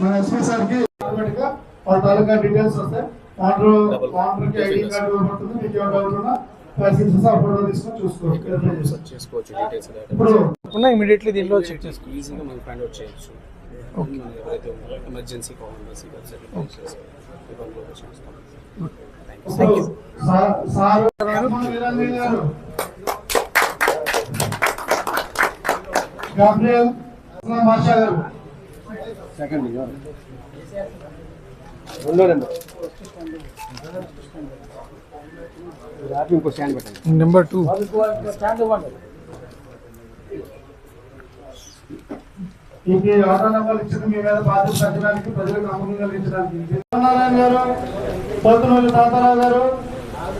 మన ఎస్పీ సార్కి వాళ్ళ తాలూకా డీటెయిల్స్ వస్తాయి వాటర్ వాటర్కి ఐడి కార్డు ఇవ్వబడుతుంది మీకు ఏమైనా డౌట్ ఉన్నా లైసెన్స్ ఆ ఫోటో తీసుకొని చూసుకోవచ్చు డీటెయిల్స్ ఇప్పుడు ఉన్న ఇమీడియట్లీ దీనిలో చెక్ చేసుకో ఈజీగా మనం ఫైండ్ అవుట్ చేయొచ్చు ఉన్నారో ఎమర్జెన్సీ కాల్ వెబ్సైట్ నెంబర్ ఇంకో స్టాండ్ పెట్టండి నెంబర్ టూ మీకు ఆటో నెంబర్ ఇచ్చింది మీ మీద బాధ్యత పెట్టడానికి ప్రజలకు నమ్మకం కలిగించడానికి గారు పోతునూరి తాతారావు గారు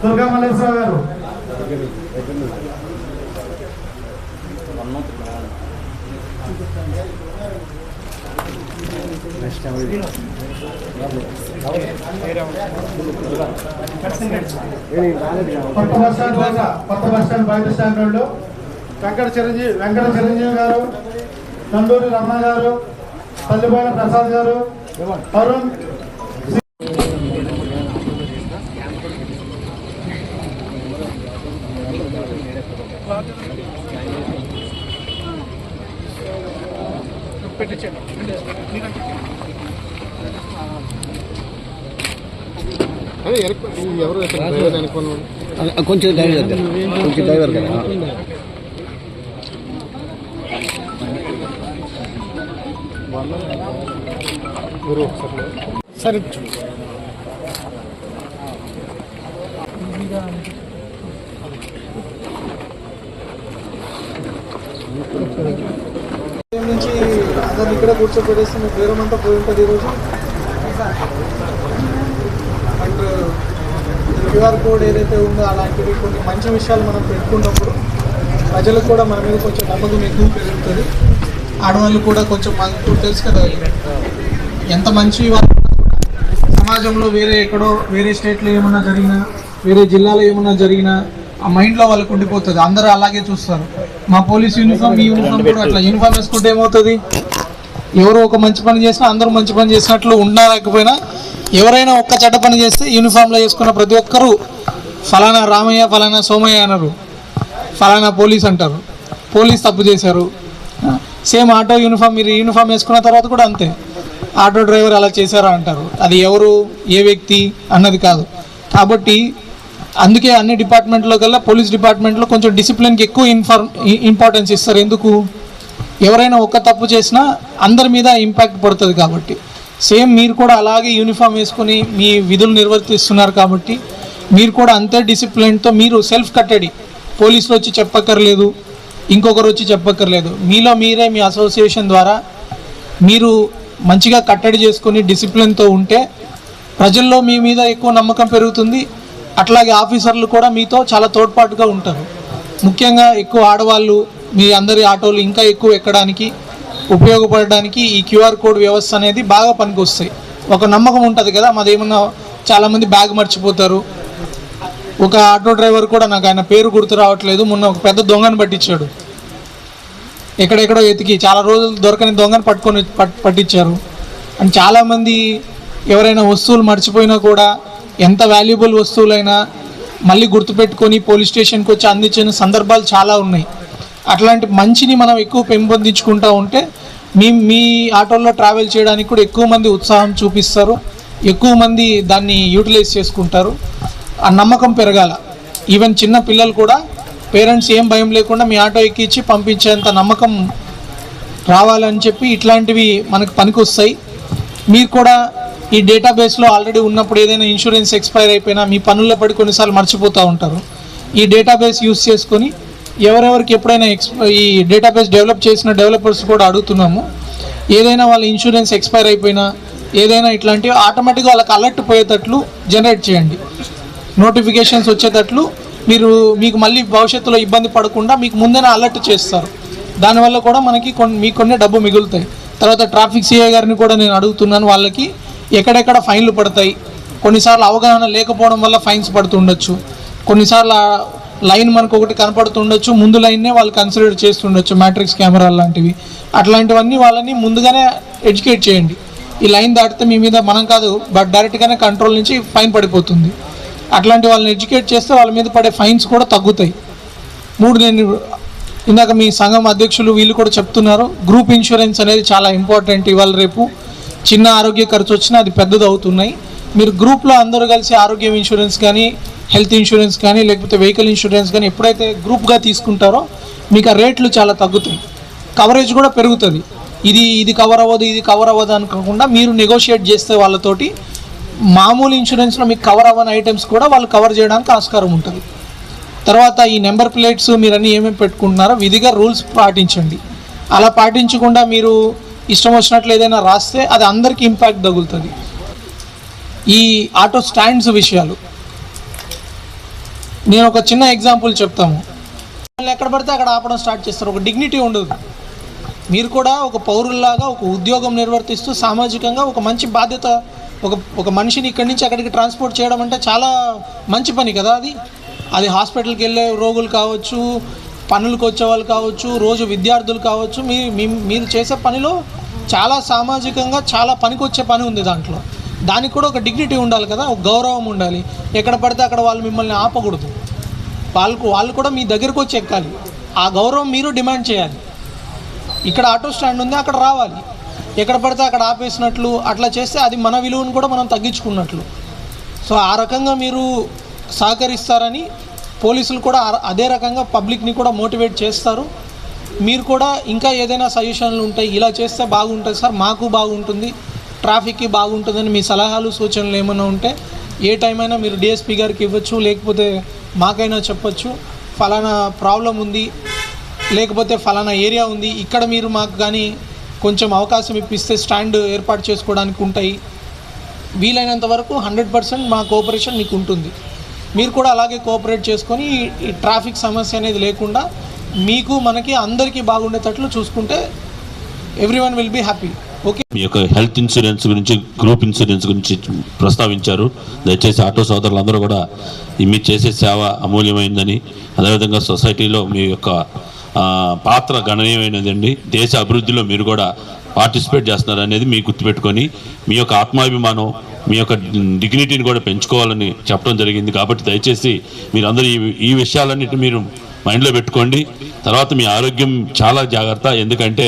దుర్గా మల్లేశ్వరరావు గారు. కొత్త బస్ స్టాండ్ బయట కొత్త బస్ స్టాండ్ బయట స్టాండ్ రోడ్డు. వెంకట చిరంజీవి వెంకట చిరంజీవి గారు నండూరి రమణ గారు పల్లిపోయిన ప్రసాద్ గారు అరుణ్ కొంచెం డ్రైవర్ దగ్గర కొంచెం డ్రైవర్ కదా సరే నుంచి నన్ను ఇక్కడ కూర్చోబెట్టేసి మీ దూరం అంతా పోయి ఉంటుంది ఈరోజు? అండ్ క్యూఆర్ కోడ్ ఏదైతే ఉందో అలాంటివి కొన్ని మంచి విషయాలు మనం పెట్టుకున్నప్పుడు ప్రజలకు కూడా మన మీద కొంచెం నమ్మకం ఎక్కువ పెరుగుతుంది. ఆడవాళ్ళు కూడా కొంచెం మనకు తెలుసు కదా ఎంత మంచి వాళ్ళు సమాజంలో వేరే ఎక్కడో వేరే స్టేట్లో ఏమన్నా జరిగినా వేరే జిల్లాలో ఏమన్నా జరిగినా ఆ మైండ్లో వాళ్ళకు ఉండిపోతుంది. అందరూ అలాగే చూస్తారు. మా పోలీస్ యూనిఫామ్ ఈ యూనిఫామ్ కూడా అట్లా. యూనిఫామ్ వేసుకుంటే ఏమవుతుంది? ఎవరు ఒక మంచి పని చేసినా అందరూ మంచి పని చేసినట్లు ఉండలేకపోయినా ఎవరైనా ఒక్క చెడ్డ పని చేస్తే యూనిఫామ్లో వేసుకున్న ప్రతి ఒక్కరూ ఫలానా రామయ్య ఫలానా సోమయ్య అన్నారు. ఫలానా పోలీస్ అంటారు. పోలీస్ తప్పు చేశారు. సేమ్ ఆటో యూనిఫామ్ మీరు యూనిఫామ్ వేసుకున్న తర్వాత కూడా అంతే. ఆటో డ్రైవర్ అలా చేశారా అంటారు. అది ఎవరు ఏ వ్యక్తి అన్నది కాదు. కాబట్టి అందుకే అన్ని డిపార్ట్మెంట్లో కల్లా పోలీస్ డిపార్ట్మెంట్లో కొంచెం డిసిప్లిన్కి ఎక్కువ ఇన్ఫార్ ఇంపార్టెన్స్ ఇస్తారు. ఎందుకు? ఎవరైనా ఒక్క తప్పు చేసినా అందరి మీద ఇంపాక్ట్ పడుతుంది కాబట్టి. సేమ్ మీరు కూడా అలాగే యూనిఫామ్ వేసుకొని మీ విధులు నిర్వర్తిస్తున్నారు కాబట్టి మీరు కూడా అంతే డిసిప్లిన్తో మీరు సెల్ఫ్ కట్టడి పోలీసులు వచ్చి చెప్పక్కర్లేదు ఇంకొకరు వచ్చి చెప్పక్కర్లేదు. మీలో మీరే మీ అసోసియేషన్ ద్వారా మీరు మంచిగా కట్టడి చేసుకొని డిసిప్లిన్తో ఉంటే ప్రజల్లో మీ మీద ఎక్కువ నమ్మకం పెరుగుతుంది. అట్లాగే ఆఫీసర్లు కూడా మీతో చాలా తోడ్పాటుగా ఉంటారు. ముఖ్యంగా ఎక్కువ ఆడవాళ్ళు మీ అందరి ఆటోలు ఇంకా ఎక్కువ ఎక్కడానికి ఉపయోగపడడానికి ఈ క్యూఆర్ కోడ్ వ్యవస్థ అనేది బాగా పనికొస్తాయి. ఒక నమ్మకం ఉంటుంది కదా మాదేమన్నా చాలామంది బ్యాగ్ మర్చిపోతారు. ఒక ఆటో డ్రైవర్ కూడా నాకు ఆయన పేరు గుర్తు రావట్లేదు మొన్న ఒక పెద్ద దొంగను పట్టించాడు. ఎక్కడెక్కడో ఎతికి చాలా రోజులు దొరకని దొంగను పట్టుకొని పట్ పట్టించారు. అండ్ చాలామంది ఎవరైనా వస్తువులు మర్చిపోయినా కూడా ఎంత వాల్యుబుల్ వస్తువులైనా మళ్ళీ గుర్తుపెట్టుకొని పోలీస్ స్టేషన్కి వచ్చి అందించిన సందర్భాలు చాలా ఉన్నాయి. అట్లాంటి మంచిని మనం ఎక్కువ పెంపొందించుకుంటూ ఉంటే మీ మీ ఆటోల్లో ట్రావెల్ చేయడానికి కూడా ఎక్కువ మంది ఉత్సాహం చూపిస్తారు. ఎక్కువ మంది దాన్ని యూటిలైజ్ చేసుకుంటారు. ఆ నమ్మకం పెరగాల. ఈవెన్ చిన్న పిల్లలు కూడా పేరెంట్స్ ఏం భయం లేకుండా మీ ఆటో ఎక్కించి పంపించేంత నమ్మకం రావాలని చెప్పి ఇట్లాంటివి మనకు పనికొస్తాయి. మీరు కూడా ఈ డేటాబేస్లో ఆల్రెడీ ఉన్నప్పుడు ఏదైనా ఇన్సూరెన్స్ ఎక్స్పైర్ అయిపోయినా మీ పనుల్లో పడి కొన్నిసార్లు మర్చిపోతూ ఉంటారు. ఈ డేటాబేస్ యూస్ చేసుకొని ఎవరెవరికి ఎప్పుడైనా ఎక్స్ ఈ డేటాబేస్ డెవలప్ చేసిన డెవలపర్స్ కూడా అడుగుతున్నాము. ఏదైనా వాళ్ళ ఇన్సూరెన్స్ ఎక్స్పైర్ అయిపోయినా ఏదైనా ఇట్లాంటివి ఆటోమేటిక్గా వాళ్ళకి అలర్ట్ పోయేటట్లు జనరేట్ చేయండి. నోటిఫికేషన్స్ వచ్చేటట్లు మీరు మీకు మళ్ళీ భవిష్యత్తులో ఇబ్బంది పడకుండా మీకు ముందేనే అలర్ట్ చేస్తారు. దానివల్ల కూడా మనకి కొన్ని మీకు కొన్ని డబ్బు మిగులుతాయి. తర్వాత ట్రాఫిక్ సిఐ గారిని కూడా నేను అడుగుతున్నాను వాళ్ళకి ఎక్కడెక్కడ ఫైన్లు పడతాయి. కొన్నిసార్లు అవగాహన లేకపోవడం వల్ల ఫైన్స్ పడుతుండొచ్చు. కొన్నిసార్లు లైన్ మనకు ఒకటి కనపడుతుండొచ్చు ముందు లైన్నే వాళ్ళు కన్సిడర్ చేస్తుండొచ్చు మ్యాట్రిక్స్ కెమెరాలు లాంటివి. అట్లాంటివన్నీ వాళ్ళని ముందుగానే ఎడ్యుకేట్ చేయండి. ఈ లైన్ దాటితే మీ మీద మనం కాదు బట్ డైరెక్ట్గానే కంట్రోల్ నుంచి ఫైన్ పడిపోతుంది. అట్లాంటి వాళ్ళని ఎడ్యుకేట్ చేస్తే వాళ్ళ మీద పడే ఫైన్స్ కూడా తగ్గుతాయి. మూడు నేను ఇందాక మీ సంఘం అధ్యక్షులు వీళ్ళు కూడా చెప్తున్నారు గ్రూప్ ఇన్సూరెన్స్ అనేది చాలా ఇంపార్టెంట్ ఇవాళ రేపు. చిన్న ఆరోగ్య ఖర్చు వచ్చినా అది పెద్దది అవుతున్నాయి మీరు గ్రూప్లో అందరూ కలిసి ఆరోగ్యం ఇన్సూరెన్స్ కానీ హెల్త్ ఇన్సూరెన్స్ కానీ లేకపోతే వెహికల్ ఇన్సూరెన్స్ కానీ ఎప్పుడైతే గ్రూప్గా తీసుకుంటారో మీకు ఆ రేట్లు చాలా తగ్గుతాయి. కవరేజ్ కూడా పెరుగుతుంది. ఇది ఇది కవర్ అవ్వదు ఇది కవర్ అవ్వదు అనుకోకుండా మీరు నెగోషియేట్ చేస్తే వాళ్ళతోటి మామూలు ఇన్సూరెన్స్లో మీకు కవర్ అవ్వని ఐటమ్స్ కూడా వాళ్ళు కవర్ చేయడానికి ఆస్కారం ఉంటుంది. తర్వాత ఈ నెంబర్ ప్లేట్స్ మీరు అన్నీ ఏమేమి పెట్టుకుంటున్నారో విధిగా రూల్స్ పాటించండి. అలా పాటించకుండా మీరు ఇష్టం వచ్చినట్లు ఏదైనా రాస్తే అది అందరికీ ఇంపాక్ట్ తగులుతుంది. ఈ ఆటో స్టాండ్స్ విషయాలు. నేను ఒక చిన్న ఎగ్జాంపుల్ చెప్తాము వాళ్ళు ఎక్కడ పడితే అక్కడ ఆపడం స్టార్ట్ చేస్తారు. ఒక డిగ్నిటీ ఉండదు. మీరు కూడా ఒక పౌరుల్లాగా ఒక ఉద్యోగం నిర్వర్తిస్తూ సామాజికంగా ఒక మంచి బాధ్యత ఒక ఒక మనిషిని ఇక్కడి నుంచి అక్కడికి ట్రాన్స్పోర్ట్ చేయడం అంటే చాలా మంచి పని కదా అది. అది హాస్పిటల్కి వెళ్ళే రోగులు కావచ్చు పనులకు వచ్చే వాళ్ళు కావచ్చు రోజు విద్యార్థులు కావచ్చు మీ మీ- మీరు చేసే పనిలో చాలా సామాజికంగా చాలా పనికొచ్చే పని ఉంది దాంట్లో. దానికి కూడా ఒక డిగ్నిటీ ఉండాలి కదా ఒక గౌరవం ఉండాలి. ఎక్కడ పడితే అక్కడ వాళ్ళు మిమ్మల్ని ఆపకూడదు. వాళ్ళకు వాళ్ళు కూడా మీ దగ్గరకు వచ్చి ఎక్కాలి. ఆ గౌరవం మీరు డిమాండ్ చేయాలి. ఇక్కడ ఆటో స్టాండ్ ఉంది అక్కడ రావాలి. ఎక్కడ పడితే అక్కడ ఆపేసినట్లు అట్లా చేస్తే అది మన విలువను కూడా మనం తగ్గించుకున్నట్లు. సో ఆ రకంగా మీరు సహకరిస్తారని పోలీసులు కూడా అదే రకంగా పబ్లిక్ని కూడా మోటివేట్ చేస్తారు. మీరు కూడా ఇంకా ఏదైనా సజెషన్లు ఉంటాయి ఇలా చేస్తే బాగుంటుంది సార్ మాకు బాగుంటుంది. ట్రాఫిక్కి బాగుంటుందని మీ సలహాలు సూచనలు ఏమైనా ఉంటే ఏ టైం అయినా మీరు డిఎస్పీ గారికి ఇవ్వచ్చు లేకపోతే మాకైనా చెప్పచ్చు. ఫలానా ప్రాబ్లం ఉంది లేకపోతే ఫలానా ఏరియా ఉంది ఇక్కడ మీరు మాకు కానీ కొంచెం అవకాశం ఇప్పిస్తే స్టాండ్ ఏర్పాటు చేసుకోవడానికి ఉంటాయి. వీలైనంత వరకు హండ్రెడ్ పర్సెంట్ మా కోఆపరేషన్ మీకు ఉంటుంది. మీరు కూడా అలాగే కోఆపరేట్ చేసుకొని ఈ- ట్రాఫిక్ సమస్య అనేది లేకుండా మీకు మనకి అందరికీ బాగుండేటట్లు చూసుకుంటే everyone will be happy మీ యొక్క హెల్త్ ఇన్సూరెన్స్ గురించి గ్రూప్ ఇన్సూరెన్స్ గురించి ప్రస్తావించారు. దయచేసి ఆటో సోదరులందరూ కూడా మీరు చేసే సేవ అమూల్యమైందని అదేవిధంగా సొసైటీలో మీ యొక్క పాత్ర గణనీయమైనదండి. దేశ అభివృద్ధిలో మీరు కూడా పార్టిసిపేట్ చేస్తున్నారు అనేది మీ గుర్తుపెట్టుకొని మీ యొక్క ఆత్మాభిమానం మీ యొక్క డిగ్నిటీని కూడా పెంచుకోవాలని చెప్పడం జరిగింది. కాబట్టి దయచేసి మీరందరూ ఈ ఈ విషయాలన్నిటి మీరు మైండ్లో పెట్టుకోండి. తర్వాత మీ ఆరోగ్యం చాలా జాగ్రత్త. ఎందుకంటే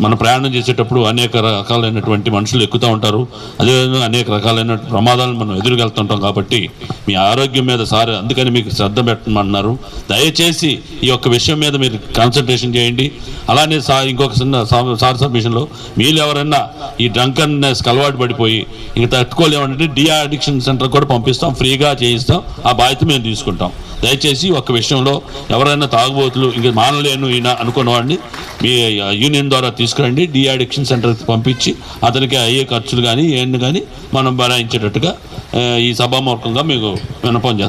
మనం ప్రయాణం చేసేటప్పుడు అనేక రకాలైనటువంటి మనుషులు ఎక్కుతూ ఉంటారు. అదేవిధంగా అనేక రకాలైన ప్రమాదాలను మనం ఎదురుకెళ్తుంటాం కాబట్టి మీ ఆరోగ్యం మీద సార్ అందుకని మీకు శ్రద్ధ పెట్టమన్నారు దయచేసి ఈ యొక్క విషయం మీద మీరు కాన్సన్ట్రేషన్ చేయండి. అలానే సార్ ఇంకొక చిన్న సార్ సబ్మిషన్లో మీరు ఎవరైనా ఈ డ్రంకన్నెస్కి అలవాటు పడిపోయి ఇంక తట్టుకోలేమంటే డి అడిక్షన్ సెంటర్ కూడా పంపిస్తాం ఫ్రీగా చేయిస్తాం. ఆ బాధ్యత మేము తీసుకుంటాం. దయచేసి ఒక విషయంలో ఎవరైనా తాగుబోతులు ఇంక మానలేను ఈయన అనుకున్న వాడిని మీ యూనియన్ ద్వారా తీసుకురండి. డి అడిక్షన్ సెంటర్కి పంపించి అతనికి అయ్యే ఖర్చులు కానీ ఏంటి కానీ మనం భరాయించేటట్టుగా ఈ సభాముఖంగా మీకు వినపం చేస్తాం